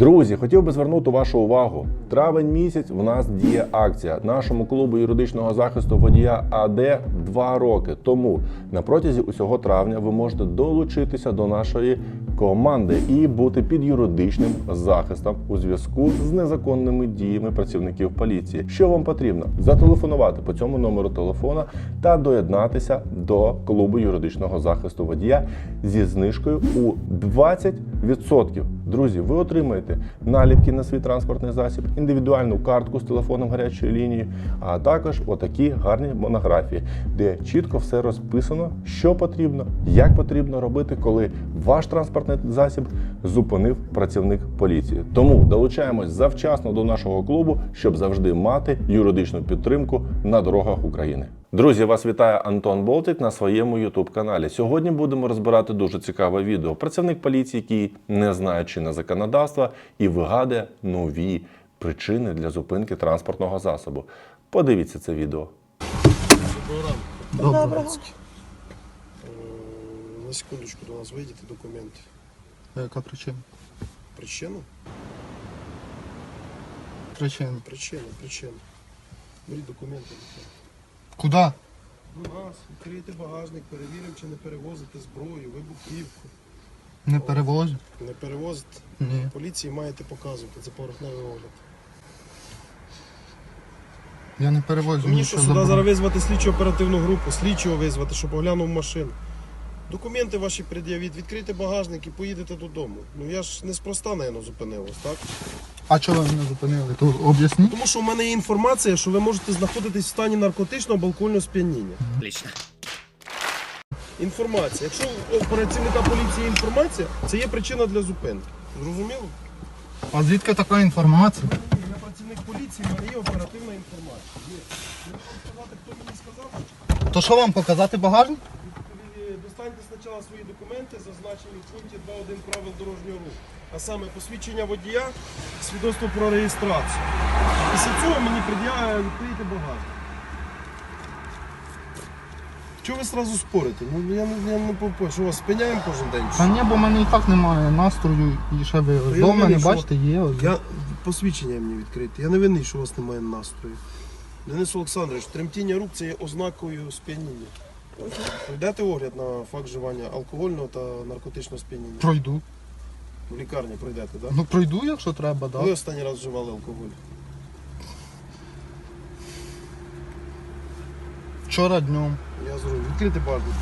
Друзі, хотів би звернути вашу увагу. Травень місяць в нас діє акція нашому клубу юридичного захисту водія АД 2 роки. Тому на протязі усього травня ви можете долучитися до нашої команди і бути під юридичним захистом у зв'язку з незаконними діями працівників поліції. Що вам потрібно? Зателефонувати по цьому номеру телефона та доєднатися до клубу юридичного захисту водія зі знижкою у 20%. Друзі, ви отримаєте наліпки на свій транспортний засіб, індивідуальну картку з телефоном гарячої лінії, а також отакі гарні монографії, де чітко все розписано, що потрібно, як потрібно робити, коли ваш транспортний засіб зупинив працівник поліції. Тому долучаємось завчасно до нашого клубу, щоб завжди мати юридичну підтримку на дорогах України. Друзі, вас вітає Антон Болтик на своєму youtube каналі. Сьогодні будемо розбирати дуже цікаве відео. Працівник поліції, який не знає чинне законодавства і вигадує нові причини для зупинки транспортного засобу. Подивіться це відео. Доброго. Доброго. Е, На секундочку до нас вийдете документи. А яка причина? Причина? Причина. Причина, причина. Беріть документи. Куда? До нас, відкрийте багажник, перевіримо, чи не перевозите зброю, вибухівку. Не перевозю? Не перевозите. Ні. Поліції маєте показувати, це поверхневий огляд. Я не перевозю. Мені що сюди заборонено. зараз визвати слідчо оперативну групу, слідчого визвати, щоб оглянув машину. Документи ваші пред'явіть, відкрийте багажник і поїдете додому. Ну я ж неспроста, напевно, зупинив вас, так? А чого ви мене зупинили? То об'ясніть. Тому що у мене є інформація, що ви можете знаходитись в стані наркотичного або алкогольного сп'яніння. Отлично. Інформація. Якщо у працівника поліції є інформація, це є причина для зупинки. Зрозуміло? А звідки така інформація? Я працівник поліції, в мене є оперативна інформація. Є. Я можу сказати, хто мені сказав. То що вам показати багажник? Ви Достаньте свої документи, зазначені в пункті 2.1 правил дорожнього руху. А саме посвідчення водія, свідоцтво про реєстрацію. Після цього мені пред'являє відкрийте багажник. Чого ви одразу спорите? Ну я не, я не попою, що вас спиняємо кожен день? Та ні, бо в мене і так немає настрою і ще ви я вдома винний, не бачите, є. ось. Я посвідчення мені відкрите. Я не винний, що у вас немає настрою. Денис Олександрович, тремтіння рук це є ознакою сп'яніння. Йдете огляд на факт вживання алкогольного та наркотичного сп'яніння. Пройду. В лікарні пройдете, так? Ну пройду, якщо треба, так. Ви останній раз вживали алкоголь. Вчора днем. Я зрозумів. Відкрити багажник.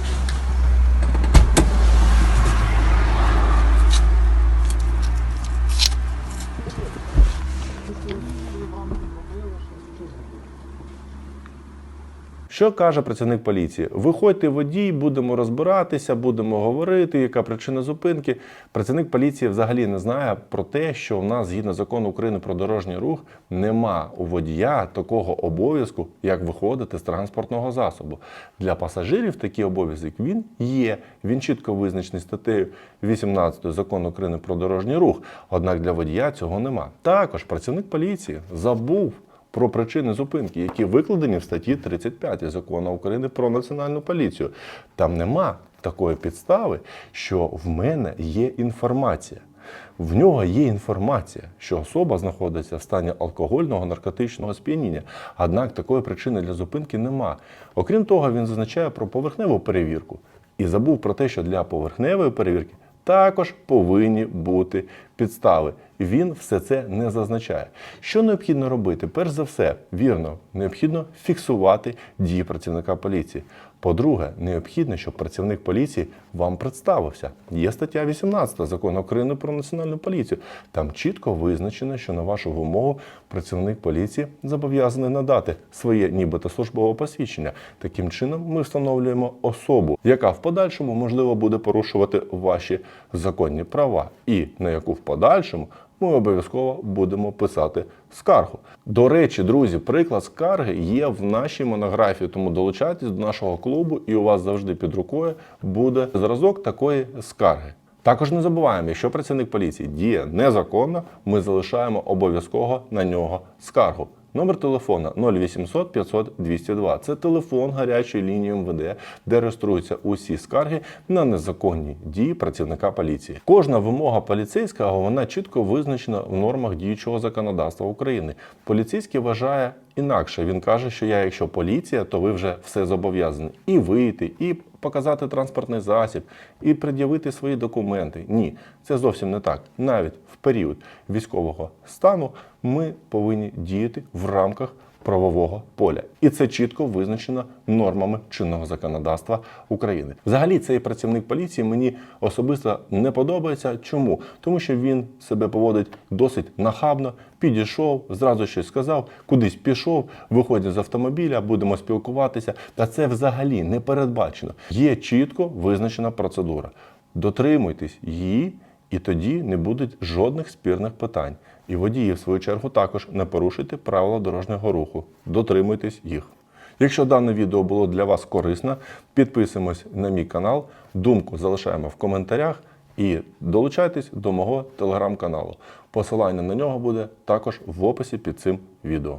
Що каже працівник поліції? Виходьте водій, будемо розбиратися, будемо говорити, яка причина зупинки. Працівник поліції взагалі не знає про те, що в нас згідно закону України про дорожній рух нема у водія такого обов'язку, як виходити з транспортного засобу. Для пасажирів такий обов'язок він є. Він чітко визначений статтею 18 закону України про дорожній рух. Однак для водія цього нема. Також працівник поліції забув про причини зупинки, які викладені в статті 35 закону України про національну поліцію. Там нема такої підстави, що в мене є інформація. В нього є інформація, що особа знаходиться в стані алкогольного наркотичного сп'яніння. Однак такої причини для зупинки нема. Окрім того, він зазначає про поверхневу перевірку і забув про те, що для поверхневої перевірки також повинні бути підстави. Він все це не зазначає. Що необхідно робити? Перш за все, вірно, необхідно фіксувати дії працівника поліції. По-друге, необхідно, щоб працівник поліції вам представився. Є стаття 18 закону України про національну поліцію. Там чітко визначено, що на вашу вимогу працівник поліції зобов'язаний надати своє нібито службове посвідчення. Таким чином, ми встановлюємо особу, яка в подальшому можливо буде порушувати ваші законні права, і на яку в подальшому ми обов'язково будемо писати скаргу. До речі, друзі, приклад скарги є в нашій монографії, тому долучайтесь до нашого клубу, і у вас завжди під рукою буде зразок такої скарги. Також не забуваємо, якщо працівник поліції діє незаконно, ми залишаємо обов'язково на нього скаргу. Номер телефона 0800 500 202. Це телефон гарячої лінії МВД, де реєструються усі скарги на незаконні дії працівника поліції. Кожна вимога поліцейського вона чітко визначена в нормах діючого законодавства України. Поліцейський вважає інакше. Він каже, що я, якщо поліція, то ви вже все зобов'язані і вийти, і показати транспортний засіб, і пред'явити свої документи. Ні, це зовсім не так. Навіть в період військового стану ми повинні діяти в рамках правового поля, і це чітко визначено нормами чинного законодавства України. Взагалі, цей працівник поліції мені особисто не подобається. Чому? Тому що він себе поводить досить нахабно, підійшов, зразу щось сказав, кудись пішов, виходить з автомобіля, будемо спілкуватися. Та це взагалі не передбачено. Є чітко визначена процедура. Дотримуйтесь її, і тоді не буде жодних спірних питань. І водії, в свою чергу, також не порушуйте правила дорожнього руху. Дотримуйтесь їх. Якщо дане відео було для вас корисно, підписуємось на мій канал, думку залишаємо в коментарях і долучайтесь до мого телеграм-каналу. Посилання на нього буде також в описі під цим відео.